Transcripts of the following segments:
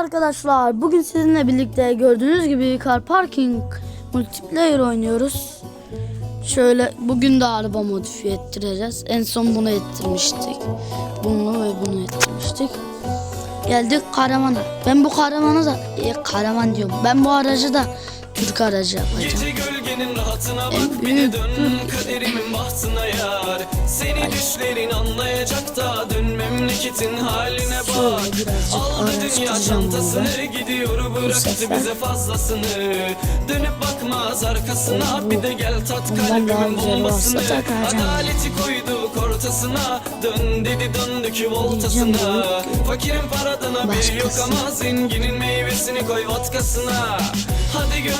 Arkadaşlar bugün sizinle birlikte gördüğünüz gibi car parking multiplayer oynuyoruz. Şöyle bugün de araba modifiye ettireceğiz. En son bunu ettirmiştik. Bunu ve bunu ettirmiştik. Geldik karavana. Ben bu karavanı da e, karavan diyorum. Ben bu aracı da Türk aracı yapacağım. Gece gölgenin rahatına En bir büyük dön kaderimin bahtına yar. Seni düşlerin anlayacak da dön memleketin haline bak. Aldı dünya çantasını gidiyor bıraktı bize fazlasını. Dönüp bakmaz arkasına bir de gel tat kalbimin bombasını. Adaleti koyduk ortasına dön dedi döndük voltasına. Fakirin paradan haberi yok ama zenginin meyvesini koy vodkasına. Hadi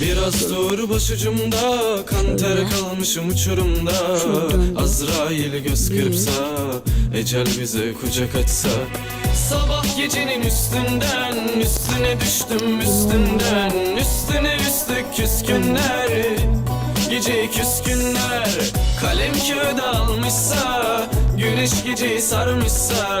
Biraz dur başucumda Kan ter kalmışım uçurumda. Azrail göz kırpsa Ecel bize kucak açsa. Sabah gecenin üstünden Üstüne düştüm üstünden. Üstüne üstlük küskünler Gece küskünler. Kalem kağıda almışsa Güneş geceyi sarmışsa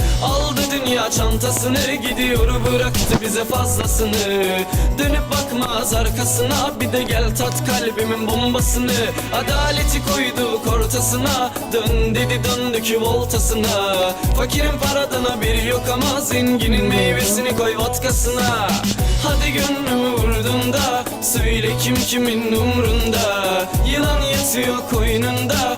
Aldı dünya çantasını gidiyor bıraktı bize fazlasını. Dönüp bakmaz arkasına bir de gel tat kalbimin bombasını. Adaleti koyduk ortasına dön dedi döndük voltasına. Fakirin paradan haberi yok ama zenginin meyvesini koy vodkasına. Hadi gönlümü vurdun da Söyle kim kimin umrunda. Yılan yatıyor koynunda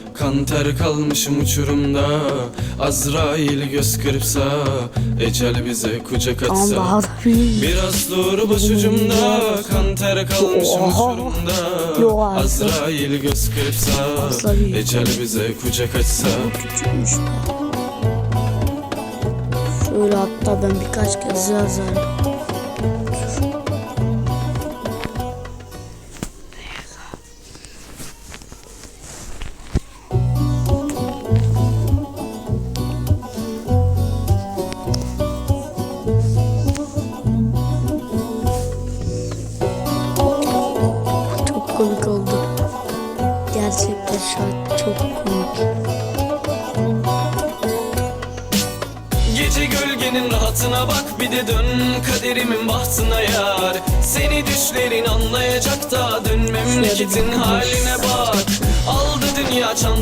Kan ter kalmışım uçurumda Azrail göz kırpsa Ecel bize kucak büyüğüm. Biraz dur başucumda Kan ter kalmışım uçurumda. Azrail göz kırpsa. Ecel bize kucak de. Şöyle hatta ben birkaç kez yazarım.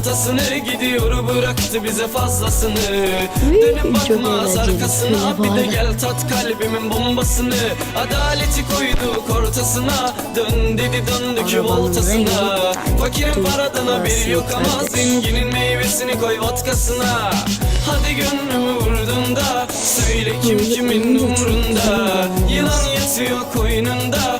Çantasını gidiyor bıraktı bize fazlasını. Dönüp çok bakmaz arkasına bir de gel tat kalbimin bombasını. Adaleti koyduk ortasına dön dedi döndük voltasına Fakirin paradan haberi yok ama zenginin meyvesini koy vodkasına. Hadi gönlümü vurdun da Söyle kim kimin umrunda? Yılan yatıyor koynunda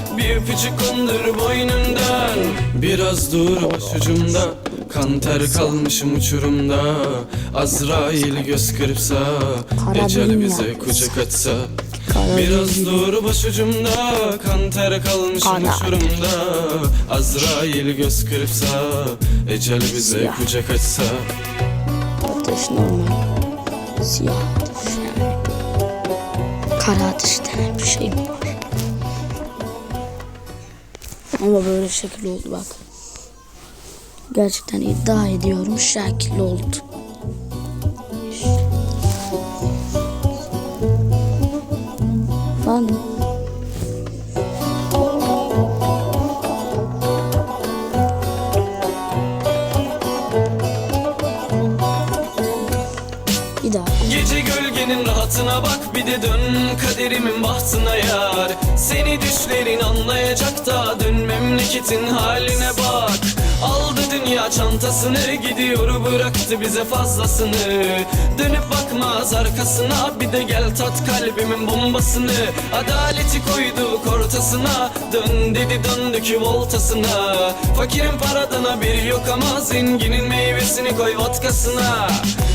Bir öpücük kondur boynundan Biraz dur başucumda. Kan ter kalmışım uçurumda. Azrail göz kırpsa Ecel bize kucak Kara Biraz dur başucumda. Kan ter kalmışım uçurumda. Azrail göz kırpsa Ecel bize Siyah. kucak açsa Ateş normal. Siyah. Ateş. Kara ateş denen bir şey mi var? Ama böyle şekil oldu bak. Gerçekten iddia ediyorum şekil oldu. Lan bir daha. Gece gölgenin rahatına bak bir de dön kaderimin bahtına yar Seni düşlerin anlayacak da dön memleketin haline bak. Aldı dünya çantasını gidiyor bıraktı bize fazlasını. Dönüp bakmaz arkasına bir de gel tat kalbimin bombasını. Adaleti koyduk ortasına dön dedi döndük voltasına. Fakirin paradan haberi yok ama zenginin meyvesini koy vodkasına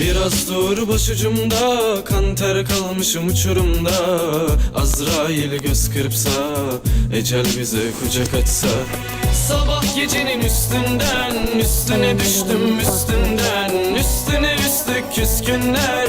Biraz dur başucumda Kan ter kalmışım uçurumda. Azrail göz kırpsa Ecel bize kucak açsa. Sabah gecenin üstünden Üstüne düştüm üstünden. Üstüne üstlük küskünler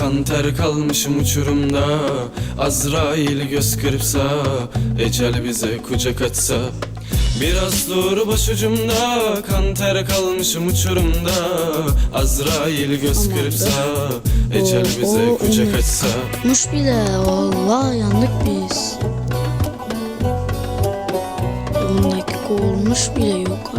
Kan ter kalmışım uçurumda. Azrail göz kırpsa Ecel bize kucak açsa Biraz dur başucumda Kan ter kalmışım uçurumda. Azrail göz kırpsa Ecel bize Oo, kucak açsa Muş bile Allah yandık biz. 10 dakika olmuş bile yok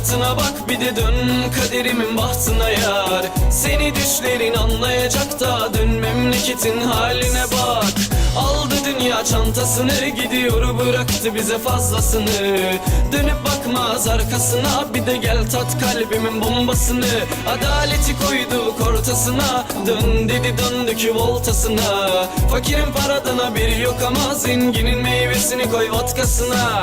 rahatına bak bir de dön kaderimin bahtına yar. Seni düşlerin anlayacak da dön memleketin haline bak. Aldı dünya çantasını gidiyor bıraktı bize fazlasını. Dönüp bakmaz arkasına bir de gel tat kalbimin bombasını. Adaleti koyduk ortasına dön dedi döndük voltasına Fakirin paradan haberi yok ama zenginin meyvesini koy vodkasına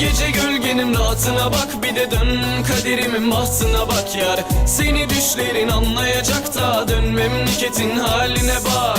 Gece gölgenin rahatına bak Bir de dön kaderimin bahtına bak yar. Seni düşlerin anlayacak da Dön memleketin haline bak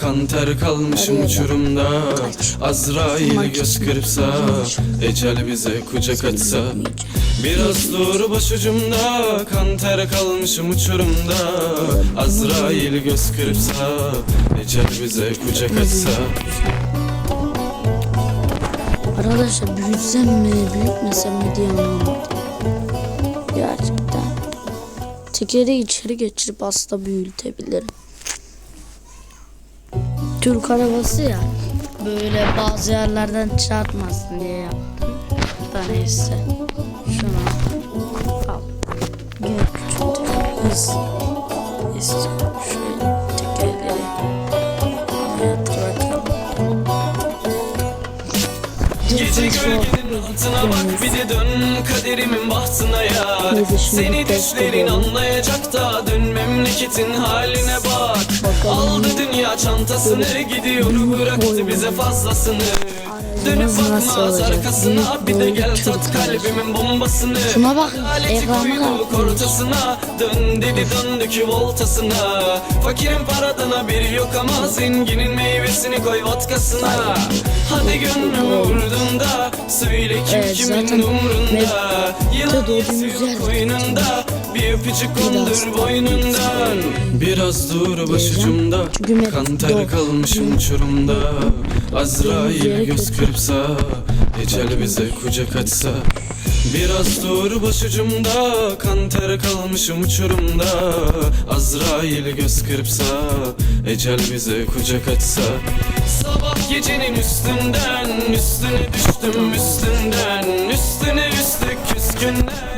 Kan ter kalmışım uçurumda Azrail göz kırpsa Ecel bize kucak açsa Biraz dur başucumda Kan ter kalmışım uçurumda Azrail göz kırpsa Ecel bize kucak açsa Arkadaşlar büyütsem mi büyütmesem mi diye anlamadım. Gerçekten. Tekeri içeri geçirip aslında büyütebilirim. Türk arabası ya. Böyle bazı yerlerden çarpmasın diye yaptım. Da neyse. Şunu al. Gel küçük hız. İstiyorum şöyle tekerleri. Evet bakalım. Gece altına bak bir de dön kaderimin bahtına şimdi Seni düşlerin anlayacak da dön memleketin haline bak. Aldı dünya çantasını gidiyor? Bıraktı bize fazlasını Dönüp Nasıl- olacak? arkasına. Bir de gel tat kalbimin bombasını. Şuna bak, bak. ortasına. Dön dedi döndük voltasına. Fakirin paradan haberi yok ama Zenginin meyvesini koy vodkasına. Hadi gönlümü vurdun da Söyle kim Evet, kimin umrunda? Yılan yer. koynunda Bir öpücük kondur boynundan. Biraz dur başucumda. Çünkü Met- Kan ter Doğ- kalmışım uçurumda Azrail göz kırpsa Ecel bize kucak açsa. Biraz dur başucumda. Kan ter kalmışım uçurumda Azrail göz kırpsa Ecel bize kucak açsa. Sabah gecenin üstünden Üstüne düştüm üstünden. Üstüne üstlük küskünler Gece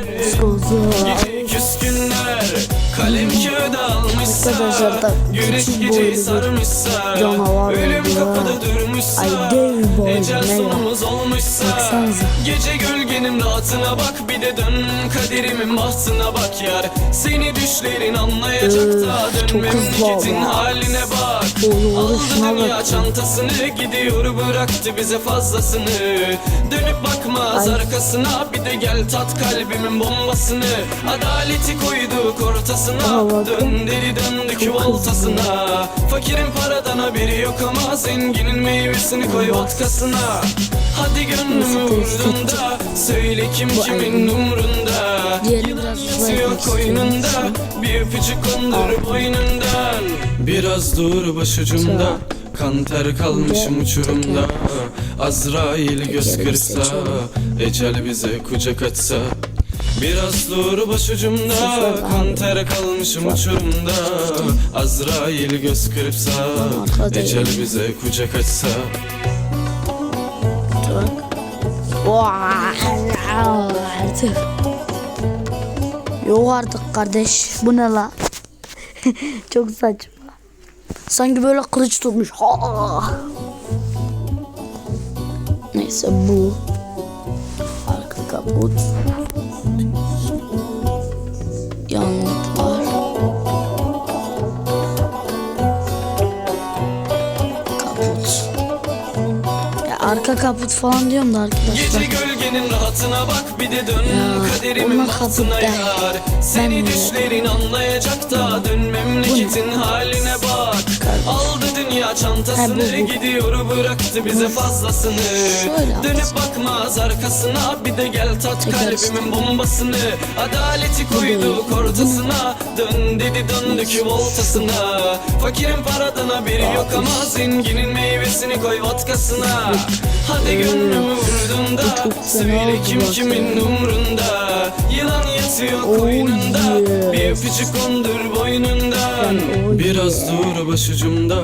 küskünler Kalem kağıdı almışsa Arkadaşlar da küçük geceyi sarmışsa canavar Ölüm kapıda durmuşsa Ecel sonumuz olmuşsa Baksanıza. Gece gölgenin rahatına bak Bir de dön kaderimin bahtına bak yar. Seni düşlerin anlayacak da Öf, Dön memleketin haline bak. Oğlum, Aldı dünya bak. çantasını Gidiyor bıraktı bize fazlasını. Dönüp bakmaz Ay. arkasına Bir de gel tat kalbimin bombasını. Adaleti koyduk ortasına Bak. Dön deli döndük voltasına Fakirin paradan haberi yok ama Zenginin meyvesini koy vodkasına. Hadi gönlümü vurdun da Söyle kim kimin umrunda. Uzak koynunda. Bir öpücük kondur boynundan. Biraz dur başucumda Kan ter kalmışım uçurumda. Azrail göz seçelim. Ecel bize kucak açsa Biraz dur başucumda Kan kalmışım uçurumda Azrail göz kırpsa Ecel bize kucak açsa artık. Yok artık kardeş. Bu ne la? Çok saçma. Sanki böyle kılıç tutmuş. Neyse bu. Arka kaput. mornings. Arka kaput falan diyorum da arkadaşlar. Gece gölgenin rahatına bak bir de dön. Ya, kaderimin bahtına yar. Seni düşlerin anlayacak da dön memleketin haline bak. Aldı dünya çantasını Ha, bu, bu. gidiyor bıraktı bize fazlasını. Şöyle Dönüp bakmaz arkasına bir de gel tat Tekrar kalbimin bombasını. Adaleti koyduk ortasına dön dedi döndük voltasına. Fakirin paradan haberi yok ama zenginin meyvesini koy vodkasına Hadi gönlümü vurdun da Söyle kim kimin umrunda? Yılan yatıyor koynunda. Bir öpücük kondur boynundan. Biraz dur başucumda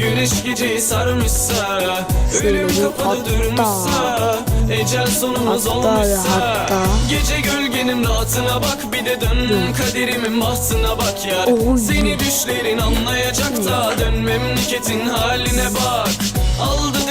Güneş geceyi sarmışsa Ölüm kapıda durmuşsa Ecel sonumuz Hatta olmuşsa hatta. Gece gölgenin rahatına bak Bir de dön kaderimin bahtına bak Oy. Seni düşlerin anlayacak da Dön memleketin haline bak Aldı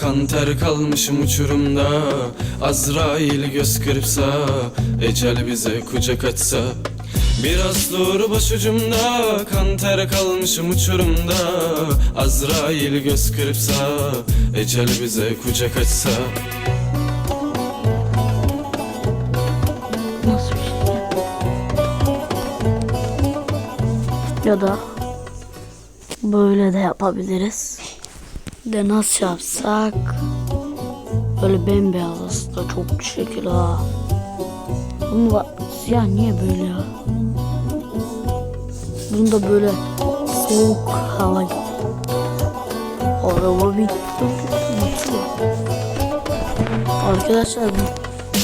Kan ter kalmışım uçurumda Azrail göz kırpsa Ecel bize kucak açsa Biraz dur başucumda Kan ter kalmışım uçurumda Azrail göz kırpsa Ecel bize kucak açsa? Ya da böyle de yapabiliriz. De nasıl yapsak? Böyle bembeyaz aslında çok şekil ha. Bunu var. Siyah niye böyle ya? Bunda böyle soğuk hava. Araba bir Arkadaşlar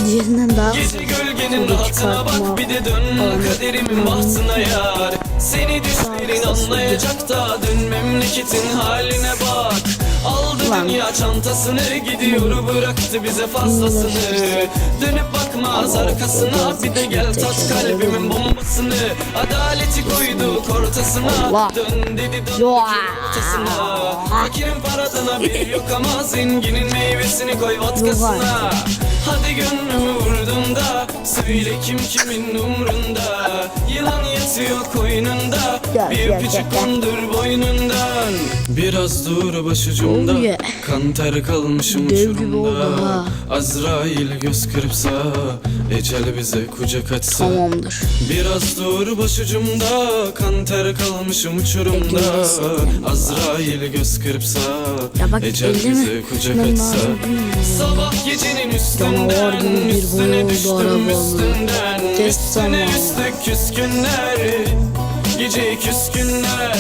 diğerinden daha Gece gölgenin rahatına bak bir de dön kaderimin bahtına yar Seni düşlerin anlayacak da dön memleketin haline bak Aldı Ulan. dünya çantasını gidiyor bıraktı bize fazlasını. Dönüp bakmaz arkasına bir de gel tat kalbimin bombasını. Adaleti koyduk ortasına dön dedi dön ortasına. Fakirin paradan haberi yok ama zenginin meyvesini koy vodkasına Hadi gönlümü vurdun da Söyle kim kimin umrunda Yılan yatıyor koynunda Gel, Bir gel, öpücük gel. kondur boynundan Biraz dur başucumda Oh yeah. Kan ter kalmışım Dev gibi oldu uçurumda ha. Azrail göz kırpsa Ecel bize kucak açsa tamamdır. Biraz dur başucumda Kan ter kalmışım uçurumda. Azrail göz kırpsa Ya bak Ecel bize kucak Ben açsa lazım. Sabah gecenin Canavar üstünden gibi bir Üstüne boy oldu üstünden Test zamanı. küskünler Gece küskünler.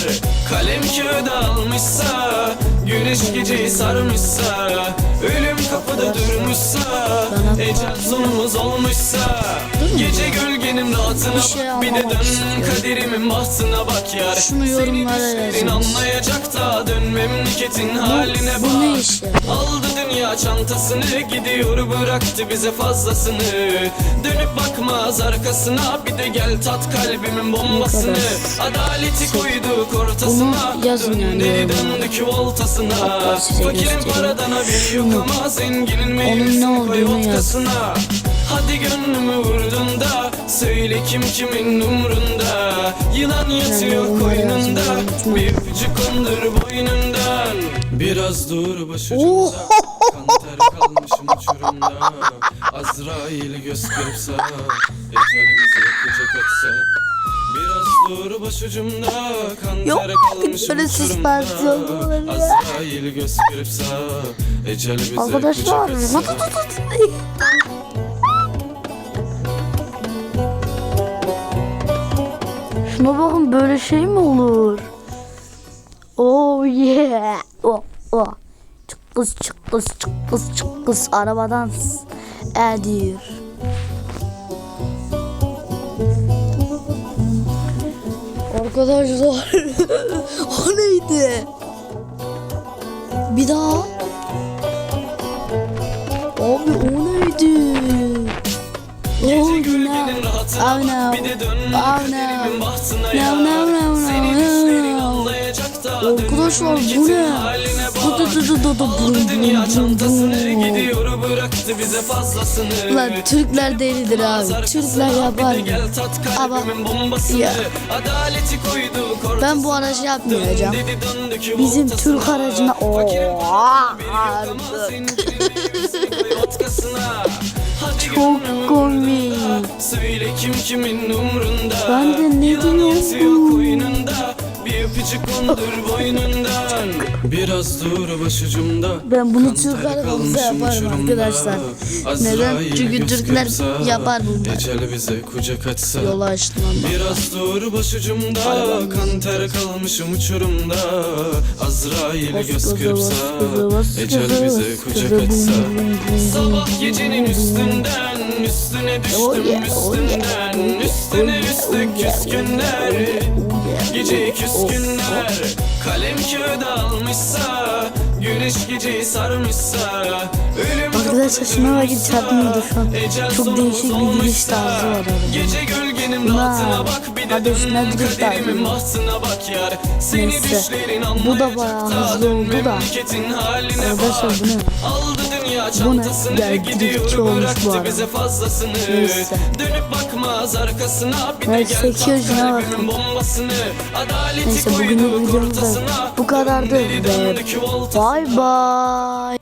Kalem kağıda almışsa Güneş geceyi sarmışsa Ölüm kapıda durmuşsa Ecel sonumuz olmuşsa. Gece gölgenin rahatına şey bak Bir de dön kaderimin bahtına bak yar. Şunu yorumlara anlayacak da Dön memleketin haline bak dünya çantasını gidiyor bıraktı bize fazlasını. Dönüp bakmaz arkasına bir de gel tat kalbimin bombasını. Adaleti koyduk ortasına Bunu yazın yani yorumlara. döndük voltasına. Hatta Fakirin paradan haberi yok ama zenginin meyvesini koy vodkasına Hadi gönlümü vurdun da Söyle kim kimin umrunda. Yılan yatıyor koynunda. Bir öpücük kondur boynundan. Biraz dur başucumda Ter kalmışım uçurumda Azrail göz kırpsa Ecel bize kucak açsa Biraz dur başucumda Kan Yok, ter kalmışım böyle süspansiyon uçurumda olabilir. Azrail göz kırpsa Ecel bize Arkadaşlar tut, tut, tut. Şuna bakın böyle şey mi olur? Oh yeah. Oh, oh. Çıkkız çıkkız çıkkız çıkkız arabadan s- ediyor. Arkadaşlar o neydi? Bir daha. Abi o neydi? Oh, no. Oh, no. Oh, no. No, no, no, no, no, Arkadaşlar bu ne? Bu çantasını bum. gidiyor bıraktı bize fazlasını Lan Türkler delidir abi. Türkler yapar. Ama ya. Ben bu aracı yapmayacağım. Bizim. Türk aracına. Hadi Çok komik. vurduğunda, Söyle kim kimin umrunda Ben de ne diyorum? Bir öpücük kondur boynundan. Biraz dur başucumda. Ben bunu Türk arabamıza yaparım arkadaşlar. Neden? Çünkü Türkler yapar bunlar. Ecel bize kucak açsa. Yolu açtım ama. Biraz dur başucumda. Kan ter kalmışım uçurumda. Azrail göz kırpsa. Ecel bize kucak açsa. Sabah gecenin üstünden Üstüne Oh düştüm oh üstünden. Üstüne üstlük oh küskünler Gece küskünler Kalem kağıda almışsa Güneş geceyi sarmışsa Ölüm Arkadaşlar şuna bakın çarpmıyordu şu an. Çok değişik bir olmuşsa, tarzı var arada. Gece gölgenin Ulan, rahatına bak bir de dön kaderimin bahtına bak yar Seni Neyse, düşlerin bu da bayağı hızlı oldu da. Arkadaşlar bu ne? Aldı dünya Bu ne? çantasını Gel, gidiyor olmuş bu arada. bize fazlasını Neyse. Dönüp bakmaz arkasına bir de Evet, gel tat şuna kalbimin bombasını Adaleti Neyse bugünün videomuz da bu kadardı ve bay bay.